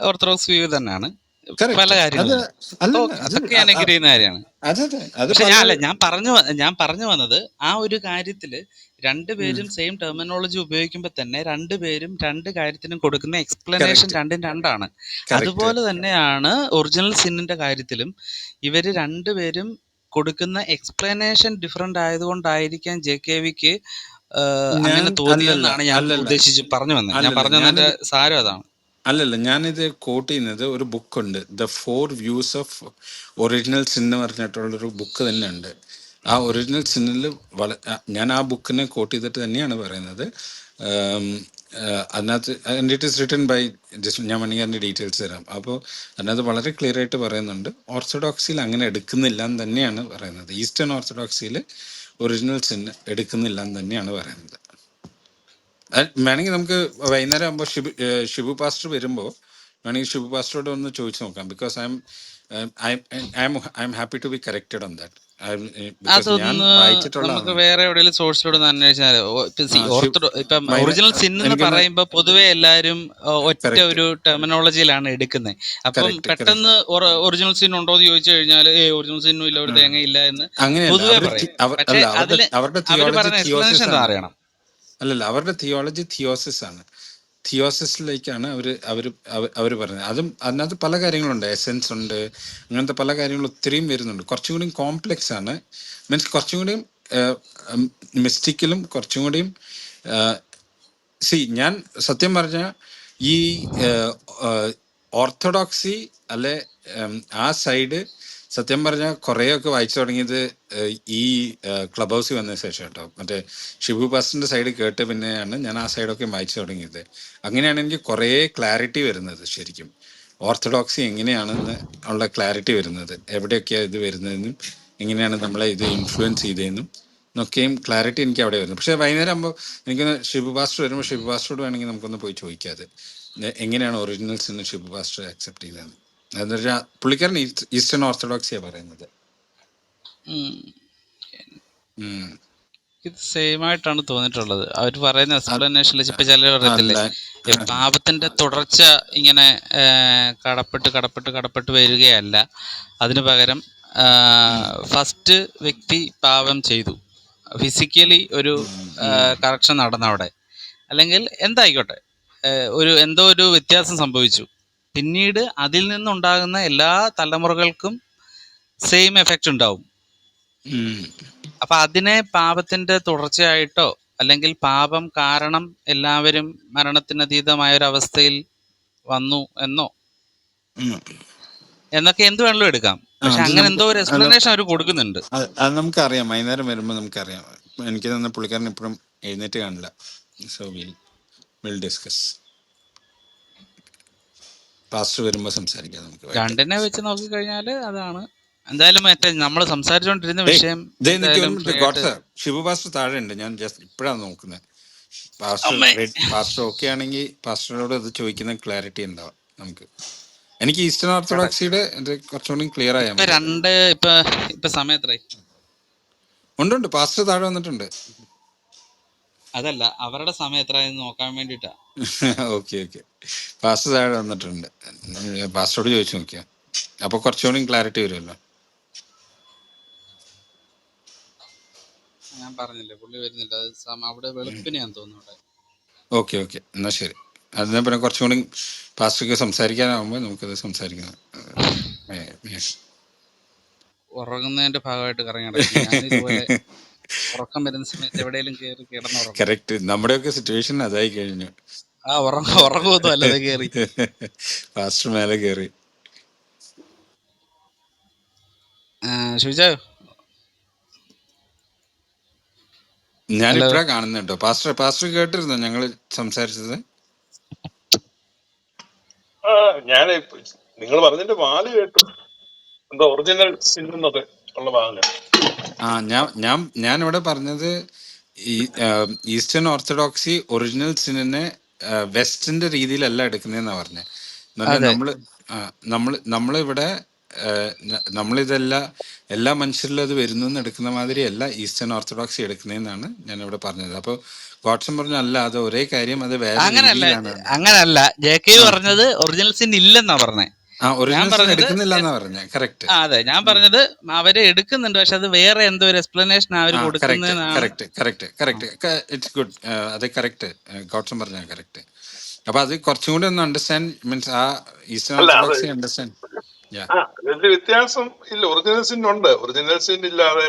Orthodox view തന്നെയാണ്. പല കാര്യങ്ങളും. അതൊക്കെ ഞാൻ ചെയ്യുന്ന കാര്യമാണ് പക്ഷെ ഞാൻ അല്ല ഞാൻ പറഞ്ഞു ഞാൻ പറഞ്ഞു വന്നത് ആ ഒരു കാര്യത്തിൽ രണ്ടുപേരും സെയിം ടെർമിനോളജി ഉപയോഗിക്കുമ്പോൾ തന്നെ രണ്ടുപേരും രണ്ട് കാര്യത്തിനും കൊടുക്കുന്ന എക്സ്പ്ലനേഷൻ. രണ്ടും രണ്ടാണ്. അതുപോലെ തന്നെയാണ് ഒറിജിനൽ സിന്നിന്റെ കാര്യത്തിലും ഇവർ രണ്ടുപേരും കൊടുക്കുന്ന എക്സ്പ്ലനേഷൻ ഡിഫറെന്റ് ആയതുകൊണ്ടായിരിക്കാം ജെ കെ വിക്ക് അങ്ങനെ തോന്നിയെന്നാണ് ഞാൻ ഉദ്ദേശിച്ചു പറഞ്ഞു വന്നത്. ഞാൻ പറഞ്ഞു വന്നതിന്റെ സാരം അതാണ്. അല്ലല്ല ഞാനിത് കോട്ട് ചെയ്യുന്നത് ഒരു ബുക്കുണ്ട് the four views of original sin എന്ന് പറഞ്ഞിട്ടുള്ളൊരു ബുക്ക് തന്നെ ഉണ്ട് ആ ഒറിജിനൽ സിന്നിൽ വള ഞാൻ ആ ബുക്കിനെ കോട്ട് ചെയ്തിട്ട് തന്നെയാണ് പറയുന്നത്. അതിനകത്ത് and it is written by just ഞാൻ വേണമെങ്കിൽ അതിന്റെ ഡീറ്റെയിൽസ് തരാം. അപ്പോൾ അതിനകത്ത് വളരെ ക്ലിയർ ആയിട്ട് പറയുന്നുണ്ട്. ഓർത്തഡോക്സിയിൽ അങ്ങനെ എടുക്കുന്നില്ല എന്ന് തന്നെയാണ് പറയുന്നത്. ഈസ്റ്റേൺ ഓർത്തഡോക്സിയിൽ ഒറിജിനൽ സിൻ എടുക്കുന്നില്ല എന്ന് തന്നെയാണ് പറയുന്നത്. വേണമെങ്കിൽ നമുക്ക് വൈകുന്നേരം ആകുമ്പോൾ ഷിബു ഏഹ് ഷിബു പാസ്റ്റർ വരുമ്പോൾ വേണമെങ്കിൽ ഷിബു പാസ്റ്ററോട് ഒന്ന് ചോദിച്ചു നോക്കാം. Because I'm I'm I'm happy to be corrected on that because ഞാൻ അതൊന്ന് നമുക്ക് വേറെ എവിടെയെങ്കിലും സോഴ്സിലൂടെ ഒന്ന് അന്വേഷിച്ചാൽ ആ, ഓർത്തഡോ ഇപ്പം ഒറിജിനൽ സിൻ എന്ന് എനിക്കൊന്ന് പറയുമ്പോൾ പൊതുവെ എല്ലാരും ആ, ഒറ്റ. ഒരു ടെർമിനോളജിയിലാണ് എടുക്കുന്നത് അപ്പം പെട്ടെന്ന് ഒറിജിനൽ സിൻ ഉണ്ടോ എന്ന് ചോദിച്ചു കഴിഞ്ഞാൽ ഏ ഒറിജിനൽ സിന്നും ഇല്ല ഒരു തേങ്ങയില്ല എന്ന് അങ്ങനെയല്ല. പൊതുവെ അവർ പറയും. അവർ പക്ഷേ അല്ല അവരുടെ അതിൽ അവരുടെ അവർ തിയോളജി പറയുന്ന എക്സ്പ്ലനേഷൻ തിയോസിസ് എന്താ ആണ് അറിയണം? അല്ലല്ല അവരുടെ തിയോളജി തിയോസിസ് ആണ് തിയോസിസിലേക്കാണ് അവർ അവർ അവർ പറഞ്ഞത് അതും അതിനകത്ത് പല കാര്യങ്ങളുണ്ട്. എസെൻസ് ഉണ്ട്. അങ്ങനത്തെ പല കാര്യങ്ങളും ഒത്തിരിയും വരുന്നുണ്ട്. കുറച്ചും കൂടിയും കോംപ്ലെക്സ് ആണ് മീൻസ് കുറച്ചും കൂടിയും മിസ്റ്റിക്കലും കുറച്ചും കൂടിയും സി ഞാൻ സത്യം പറഞ്ഞ ഈ ഓർത്തഡോക്സി അല്ലെ ആ സൈഡ് സത്യം പറഞ്ഞാൽ കുറേയൊക്കെ വായിച്ചു തുടങ്ങിയത് ഈ ക്ലബ് ഹൗസിൽ വന്ന ശേഷം കേട്ടോ. മറ്റേ ഷിബു പാസ്റ്ററിന്റെ സൈഡ് കേട്ട് പിന്നെയാണ് ഞാൻ ആ സൈഡൊക്കെ വായിച്ചു തുടങ്ങിയത്. അങ്ങനെയാണ് എനിക്ക് കുറേ ക്ലാരിറ്റി വരുന്നത് ശരിക്കും. ഓർത്തഡോക്സി എങ്ങനെയാണെന്ന് ഉള്ള ക്ലാരിറ്റി വരുന്നത്. എവിടെയൊക്കെയാണ് ഇത് വരുന്നതെന്നും എങ്ങനെയാണ് നമ്മളെ ഇത് ഇൻഫ്ലുവൻസ് ചെയ്തതെന്നും എന്നൊക്കെയും ക്ലാരിറ്റി എനിക്ക് അവിടെ വരുന്നു. പക്ഷേ വൈകുന്നേരം ആകുമ്പോൾ എനിക്കൊന്ന് ഷിബു പാസ്റ്റർ വരുമ്പോൾ ഷിബു പാസ്റ്ററോട് വേണമെങ്കിൽ നമുക്കൊന്ന് പോയി ചോദിക്കാതെ എങ്ങനെയാണ് ഒറിജിനൽസ് എന്ന് ഷിബു പാസ്റ്റർ അക്സെപ്റ്റ് ചെയ്തതെന്ന്. എന്ന് പുള്ളിക്കാരൻ ഈസ്റ്റേൺ ഓർത്തഡോക്സിയാണ് പറയുന്നത്. ഇത് സെയിം ആയിട്ടാണ് തോന്നിയിട്ടുള്ളത്. അവർ പറയുന്ന എക്സ്പ്ലനേഷനിൽ ഇപ്പൊ ചിലർ പറയത്തില്ലേ? പാപത്തിന്റെ തുടർച്ച ഇങ്ങനെ കടപ്പെട്ട് കടപ്പെട്ട് കടപ്പെട്ട് വരികയല്ല. അതിനു പകരം ഫസ്റ്റ് വ്യക്തി പാപം ചെയ്തു. ഫിസിക്കലി ഒരു കറക്ഷൻ നടന്ന അവിടെ അല്ലെങ്കിൽ എന്തായിക്കോട്ടെ? ഒരു എന്തോ ഒരു വ്യത്യാസം സംഭവിച്ചു. പിന്നീട് അതിൽ നിന്നുണ്ടാകുന്ന എല്ലാ തലമുറകൾക്കും സെയിം എഫക്റ്റ് ഉണ്ടാവും. അപ്പൊ അതിനെ പാപത്തിന്റെ തുടർച്ചയായിട്ടോ അല്ലെങ്കിൽ പാപം കാരണം എല്ലാവരും മരണത്തിനതീതമായ ഒരു അവസ്ഥയിൽ വന്നു എന്നോ? എന്നൊക്കെ എന്ത് വേണമെങ്കിലും എടുക്കാം. പക്ഷെ അങ്ങനെ എന്തോ ഒരു എക്സ്പ്ലനേഷൻ അവർ കൊടുക്കുന്നുണ്ട്. അത് അത് നമുക്കറിയാം. വൈകുന്നേരം വരുമ്പോൾ നമുക്കറിയാം. എനിക്ക് തന്നെ പുള്ളിക്കാരൻ ഇപ്പോഴും എഴുന്നേറ്റ് കാണില്ല. So will will discuss pastor വരുമ്പോൾ സംസാരിക്കാം നമുക്ക്. രണ്ടിനെ വെച്ച് നോക്കിക്കഴിഞ്ഞാൽ അതാണ്. എന്തായാലും മറ്റേ നമ്മൾ സംസാരിച്ചുകൊണ്ടിരുന്ന വിഷയം ശിവ പാസ്റ്റർ താഴെ ഉണ്ട് ഞാൻ ജസ്റ്റ് ഇപ്പോഴാണ് നോക്കുന്നത് പാസ്റ്റർ പാസ്റ്റർ ഓക്കെ ആണെങ്കിൽ പാസ്റ്ററോട് ഇത് ചോദിക്കുന്ന ക്ലാരിറ്റി ഉണ്ടാവും നമുക്ക്. എനിക്ക് ഈസ്റ്റേൺ ഓർത്തഡോക്സിയുടെ കുറച്ചുകൂടി ക്ലിയർ ആയാൽ രണ്ട് ഇപ്പൊ ഇപ്പൊ സമയം എത്രയായി? ഉണ്ട് ഉണ്ട് പാസ്റ്റർ താഴെ വന്നിട്ടുണ്ട്. അതല്ല അവരുടെ സമയം എത്രയെന്ന് നോക്കാൻ വേണ്ടിട്ടാ ഓക്കെ ഓക്കെ. പാസ്റ്റർ താഴെ വന്നിട്ടുണ്ട്. പാസ്റ്ററോട് ചോദിച്ചു നോക്കിയാ. അപ്പൊ കുറച്ചുകൂടി ക്ലാരിറ്റി വരുമല്ലോ. ഞാൻ പറഞ്ഞില്ലേ പുള്ളി വരുന്നില്ല. അത് അവിടെ വെളുപ്പിനെയാന്ന് തോന്നുന്നു അവിടെ ഓക്കെ ഓക്കെ. എന്നാ ശരി. അതിനെ പിന്നെ കുറച്ചുകൂടി പാസ്റ്റർക്ക് സംസാരിക്കാനാവുമ്പോൾ നമുക്കത് സംസാരിക്കണം. ഉറങ്ങുന്നതിന്റെ ഭാഗമായിട്ട് കറങ്ങി ഞാൻ ഉറക്കം വരുന്ന സമയത്ത് എവിടെയെങ്കിലും കയറി കിടന്നുറങ്ങും. കറക്റ്റ് നമ്മുടെയൊക്കെ സിറ്റുവേഷൻ അതായി കഴിഞ്ഞു. ആ ഉറങ്ങ ഉറങ്ങുമൊന്നും അല്ലാതെ കയറി പാസ്റ്റർ മേലെ കയറി ഞാൻ. ഇപ്പഴാ കാണുന്നുണ്ടോ പാസ്റ്റർ പാസ്റ്റർ കേട്ടിരുന്നോ ഞങ്ങൾ സംസാരിച്ചത്? ആ ഞാൻ നിങ്ങൾ പറഞ്ഞിട്ട് വാൽ കേട്ടു. എന്താ ഒറിജിനൽ സിനിമ ഉള്ള ഭാഗം ആ ഞാൻ ഞാൻ ഞാൻ ഇവിടെ പറഞ്ഞത് ഈ ഈസ്റ്റേൺ ഓർത്തഡോക്സി ഒറിജിനൽ സിനിനെ വെസ്റ്റിന്റെ രീതിയിലല്ല എടുക്കുന്നതെന്നാ പറഞ്ഞത്. നമ്മൾ നമ്മൾ നമ്മൾ നമ്മളിവിടെ നമ്മളിതല്ല എല്ലാ മനുഷ്യരിലും അത് വരുന്നു എന്ന് എടുക്കുന്ന മാതിരിയല്ല ഈസ്റ്റേൺ ഓർത്തഡോക്സി എടുക്കുന്നതെന്നാണ് ഞാൻ ഇവിടെ പറഞ്ഞത്. അപ്പൊ ഗോഡ്സൺ പറഞ്ഞു അല്ല അത് ഒരേ കാര്യം അത് വേറെ അങ്ങനല്ല അങ്ങനല്ല. ജെ കെ പറഞ്ഞത് ഒറിജിനൽ സിൻ ഇല്ലെന്നാ പറഞ്ഞേ. ഞാൻ പറഞ്ഞത് അതെ ഞാൻ പറഞ്ഞത് അവർ എടുക്കുന്നുണ്ട് പക്ഷെ അത് വേറെ എന്തോ ഒരു എക്സ്പ്ലനേഷൻ അപ്പൊ അത് കുറച്ചും കൂടി ഒന്ന് അണ്ടർസ്റ്റാൻഡ് മീൻസ് ആ ഈസ്റ്റേൺ ഓർത്തഡോക്സി അണ്ടർസ്റ്റാൻഡ് വ്യത്യാസം ഇല്ല ഒറിജിനൽ സിൻ ഉണ്ട്. ഒറിജിനൽ സിൻ ഇല്ലാതെ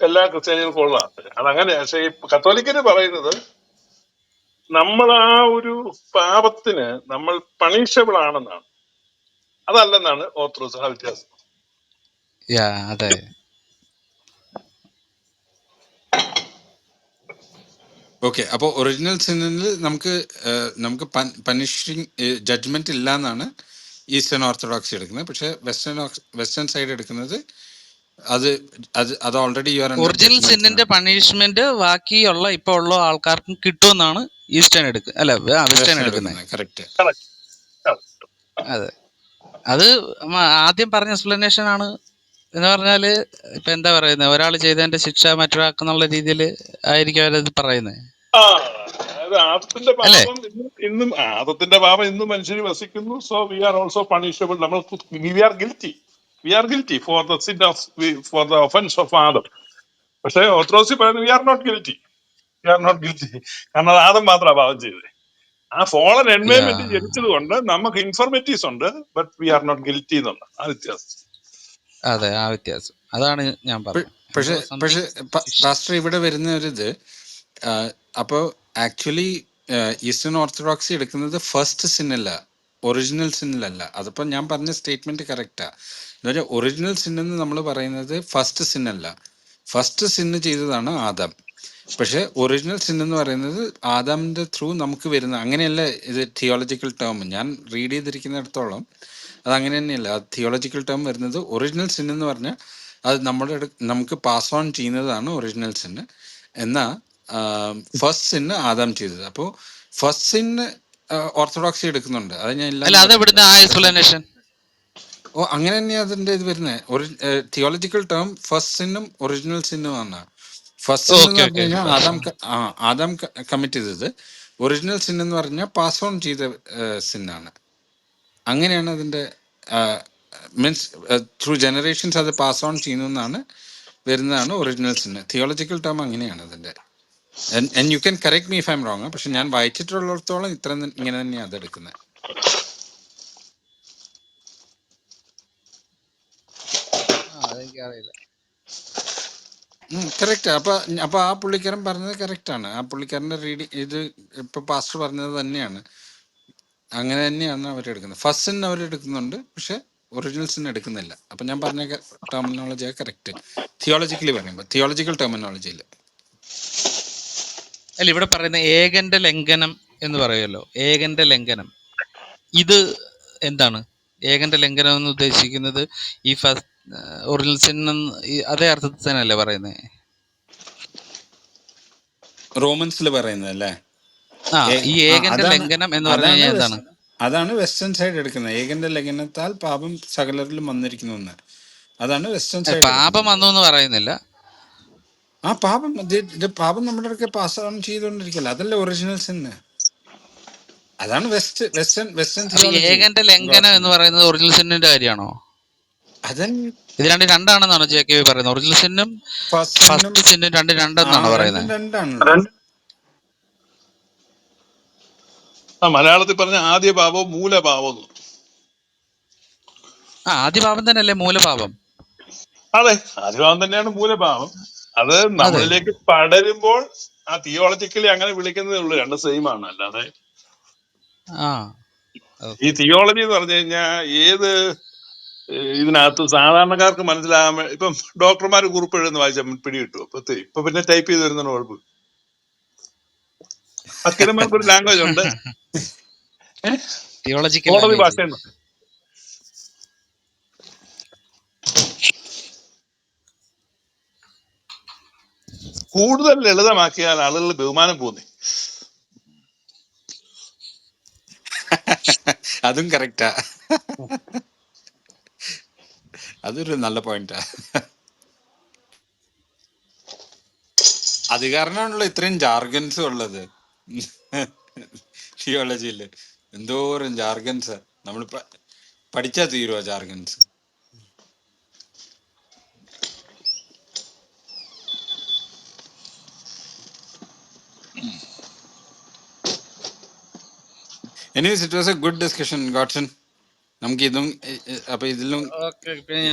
എല്ലാ ക്രിസ്ത്യാനികൾക്കും കൊള്ളാം അതങ്ങനെ പക്ഷെ ഈ കത്തോലിക്കര് പറയുന്നത് നമ്മൾ ആ ഒരു പാപത്തിന് നമ്മൾ പണിഷബിൾ ആണെന്നാണ്. അതല്ലെന്നാണ് ഓർത്തഡോക്സ് ആ വ്യത്യാസം. യാ അതെ. ഓക്കെ അപ്പോൾ ഒറിജിനൽ സിനിൽ നമുക്ക് നമുക്ക് പനിഷിങ് ജഡ്ജ്മെന്റ് ഇല്ല എന്നാണ് ഈസ്റ്റേൺ ഓർത്തഡോക്സി എടുക്കുന്നത്. പക്ഷെ വെസ്റ്റേൺ വെസ്റ്റേൺ സൈഡ് എടുക്കുന്നത് അത് അത് അത് already you are under original സിന്നിന്റെ punishment ബാക്കിയുള്ള ഇപ്പൊ ഉള്ള ആൾക്കാർക്കും കിട്ടുമെന്നാണ് ഈസ്റ്റേൺ എടുക്കുക അല്ല വെസ്റ്റേൺ എടുക്കുന്നത് കറക്റ്റ്. അതെ. അത് ആദ്യം പറഞ്ഞ എക്സ്പ്ലനേഷൻ ആണ്. എന്ന് പറഞ്ഞാൽ ഇപ്പൊ എന്താ പറയുന്നത് ഒരാൾ ചെയ്തതിന്റെ ശിക്ഷ മറ്റൊരാൾക്കെന്നുള്ള രീതിയിൽ ആയിരിക്കും അവരത് പറയുന്നത് ആദത്തിന്റെ പാപം ഇന്നും ഇന്നും ആദത്തിന്റെ പാപം ഇന്നും മനുഷ്യന് വസിക്കുന്നു. So we are also punishable നമ്മൾ we are guilty we are guilty for the sin of for the offence of Adam പക്ഷേ ഓത്രോസി പറയുന്നത് we are not guilty we are not guilty കാരണം അത് ആദം മാത്രമാണ് പാപം ചെയ്തത്. ആ ഫോളൻ എൻവയൺമെന്റ് ജനിച്ചത് കൊണ്ട് നമുക്ക് ഇൻഫർമേറ്റീവ്സ് ഉണ്ട് but we are not guilty എന്നുള്ള ആ വ്യത്യാസം. അതെ ആ വ്യത്യാസം. അതാണ് ഞാൻ പറഞ്ഞത്. പക്ഷെ പക്ഷെ പാസ്റ്റർ ഇവിടെ വരുന്ന ഒരു ഇത് അപ്പോൾ ആക്ച്വലി ഈസ്റ്റേൺ ഓർത്തഡോക്സി എടുക്കുന്നത് ഫസ്റ്റ് സിന്നല്ല ഒറിജിനൽ സിന്നിലല്ല അതിപ്പോൾ ഞാൻ പറഞ്ഞ സ്റ്റേറ്റ്മെന്റ് കറക്റ്റാ എന്ന് വെച്ചാൽ ഒറിജിനൽ സിന്നെന്ന് നമ്മൾ പറയുന്നത് ഫസ്റ്റ് സിന്നല്ല ഫസ്റ്റ് സിന്ന് ചെയ്തതാണ് ആദം. പക്ഷെ ഒറിജിനൽ സിൻ എന്ന് പറയുന്നത് ആദാമിന്റെ ത്രൂ നമുക്ക് വരുന്ന അങ്ങനെയല്ല ഇത് തിയോളജിക്കൽ ടേം ഞാൻ റീഡ് ചെയ്തിരിക്കുന്നിടത്തോളം അത് അങ്ങനെ തന്നെയല്ല. അത് തിയോളജിക്കൽ ടേം വരുന്നത് ഒറിജിനൽ സിൻ എന്ന് പറഞ്ഞാൽ അത് നമ്മുടെ നമുക്ക് പാസ് ഓൺ ചെയ്യുന്നതാണ് ഒറിജിനൽ സിൻ എന്നാൽ ഫസ്റ്റ് സിന്ന് ആദാം ചെയ്തത്. അപ്പോൾ ഫസ്റ്റ് സിന്ന് ഓർത്തഡോക്സി എടുക്കുന്നുണ്ട്. അത് ഞാൻ ഓ അങ്ങനെ തന്നെയാണ് അതിന്റെ ഇത് വരുന്നത് തിയോളജിക്കൽ ടേം ഫസ്റ്റ് സിന്നും ഒറിജിനൽ സിന്നും ആണ്. First okay okay. Adam Adam commit ചെയ്തത്. ഒറിജിനൽ സിൻ എന്ന് പറഞ്ഞാൽ പാസ് ഓൺ ചെയ്ത സിന്നാണ് അങ്ങനെയാണ് അതിന്റെ മീൻസ് ത്രൂ ജനറേഷൻസ് അത് പാസ് ഓൺ ചെയ്യുന്നു എന്നാണ് വരുന്നതാണ് ഒറിജിനൽ സിന്ന് തിയോളജിക്കൽ ടേം അങ്ങനെയാണ് അതിന്റെ and you can correct me if I'm wrong പക്ഷെ ഞാൻ വായിച്ചിട്ടുള്ളിടത്തോളം ഇത്ര ഇങ്ങനെ തന്നെയാണ് അത് എടുക്കുന്നത് ആ അതെനിക്കറിയില്ല. കറക്റ്റ് അപ്പൊ അപ്പൊ ആ പുള്ളിക്കാരൻ പറഞ്ഞത് കറക്റ്റ് ആണ്. ആ പുള്ളിക്കാരന്റെ റീഡിങ് ഇത് ഇപ്പൊ പാസ്റ്റർ പറഞ്ഞത് തന്നെയാണ്. അങ്ങനെ തന്നെയാണ് അവരെടുക്കുന്നത് ഫസ്റ്റ് സിൻ അവരെടുക്കുന്നുണ്ട് പക്ഷെ ഒറിജിനൽസിന് എടുക്കുന്നില്ല. അപ്പൊ ഞാൻ പറഞ്ഞ ടെർമിനോളജി കറക്റ്റ് തിയോളജിക്കലി പറയുമ്പോൾ തിയോളജിക്കൽ ടെർമിനോളജിയിൽ അല്ല ഇവിടെ പറയുന്ന ഏകന്റെ ലംഘനം എന്ന് പറയുമല്ലോ. ഏകന്റെ ലംഘനം. ഇത് എന്താണ്? ഏകന്റെ ലംഘനം എന്ന് ഉദ്ദേശിക്കുന്നത് ഈ ഫസ്റ്റ് ഒറിജിനൽ സിൻ അതേ അർത്ഥത്തിൽ തന്നെയല്ലേ പറയുന്നത് റോമൻസിൽ പറയുന്നത് അല്ലേ ആ ഈ ഏകന്റെ ലംഘനം എന്ന് പറഞ്ഞു അതാണ് കഴിഞ്ഞാൽ എന്താണ് അതാണ് വെസ്റ്റേൺ സൈഡ് എടുക്കുന്നത്. ഏകന്റെ ലംഘനത്താൽ പാപം സകലരിലും വന്നിരിക്കുന്നു എന്ന്. അതാണ് വെസ്റ്റേൺ സൈഡ് പാപം വന്നു എന്ന് പറയുന്നില്ല. ആ പാപം പാപം നമ്മുടെ അടുക്കെ പാസ് ഓൺ ചെയ്തുകൊണ്ടിരിക്കല്ല അതല്ലേ ഒറിജിനൽ സിന്ന് അതാണ് വെസ്റ്റ് വെസ്റ്റേൺ വെസ്റ്റേൺ ഏകന്റെ ലംഘനം എന്ന് പറയുന്നത് ഒറിജിനൽ സിന്നിന്റെ കാര്യമാണോ? ഇത് രണ്ട് രണ്ടാണെന്നാണ് ജെ കെ വി പറയുന്നത്. ഒറിജിനൽ സിന്നും ഫസ്റ്റ് സിന്നും ഫസ്റ്റ് സിന്നും രണ്ട് രണ്ടെന്നാണ് പറയുന്നത്? ആ മലയാളത്തിൽ പറഞ്ഞ ആദ്യ പാപം മൂലപാപവും ആ ആദ്യ പാപം തന്നെയല്ലേ മൂലപാപം അതെ ആദ്യപാപം തന്നെയാണ് മൂലപാപം അത് നമ്മളിലേക്ക് പടരുമ്പോൾ ആ തിയോളജിക്കലി അങ്ങനെ വിളിക്കുന്നതേ ഉള്ളൂ രണ്ട് സെയിം ആണ്. അല്ലാതെ ആ ഈ തിയോളജി എന്ന് പറഞ്ഞു കഴിഞ്ഞാൽ ഏത് ഇതിനകത്ത് സാധാരണക്കാർക്ക് മനസ്സിലാകാൻ ഇപ്പം ഡോക്ടർമാർ കുറിപ്പ് എഴുതുന്ന വായിച്ചാൽ പിടി കിട്ടും അപ്പൊ ഇപ്പൊ പിന്നെ ടൈപ്പ് ചെയ്ത് വരുന്ന കുഴപ്പം അക്കിരന്മാർക്ക് ഒരു ലാംഗ്വേജ് ഉണ്ട്. കോടതി ഭാഷയാണ് ഭാഷ കൂടുതൽ ലളിതമാക്കിയാൽ ആളുകൾ ബഹുമാനം പോകുന്നേ. അതും കറക്റ്റാ അതൊരു നല്ല പോയിന്റാ അത് കാരണമാണല്ലോ ഇത്രയും ജാർഗൻസ് ഉള്ളത്. തിയോളജിയിൽ എന്തോരം ജാർഗൻസ് നമ്മൾ പഠിച്ചാ തീരുവോ jargons anyways it was a good discussion Godson നമുക്ക് ഇതും അപ്പൊ ഇതിലും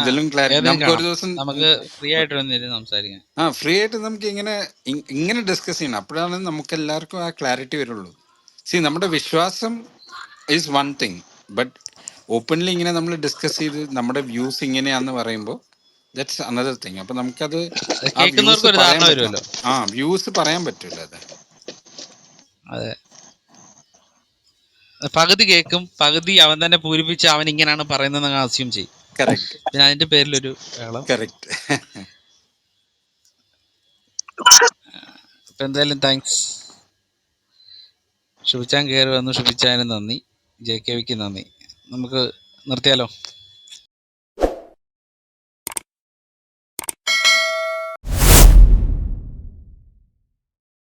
ഇതിലും ക്ലാരിറ്റി നമുക്ക് ഒരു ദിവസം നമുക്ക് ഫ്രീ ആയിട്ട് വന്നിരുന്ന് സംസാരിക്കാം. ആ ഫ്രീ ആയിട്ട് നമുക്ക് ഇങ്ങനെ ഇങ്ങനെ ഡിസ്കസ് ചെയ്യണം. അപ്പോഴാണ് നമുക്ക് എല്ലാവർക്കും ആ ക്ലാരിറ്റി വരുള്ളൂ. സി നമ്മുടെ വിശ്വാസം is one thing but openly ഇങ്ങനെ നമ്മൾ ഡിസ്കസ് ചെയ്ത് നമ്മുടെ വ്യൂസ് ഇങ്ങനെയാന്ന് പറയുമ്പോൾ ദാറ്റ്സ് അനദർ തിങ് അപ്പൊ നമുക്കത് ആ വ്യൂസ് പറയാൻ ധാരണ വരുമല്ലോ. ആ വ്യൂസ് പറയാൻ പറ്റൂല അത്. അതെ. പകുതി കേൾക്കും പകുതി അവൻ തന്നെ പൂരിപ്പിച്ച് അവൻ ഇങ്ങനെയാണ് പറയുന്നത് അസ്യൂം ചെയ്യും. പിന്നെ അതിന്റെ പേരിലൊരു അപ്പൊ എന്തായാലും താങ്ക്സ് ഷുഭിച്ചാൻ കയറി വന്നു. ഷുഭിച്ചാനും നന്ദി. ജെ കെ വിക്ക് നന്ദി. നമുക്ക് നിർത്തിയാലോ?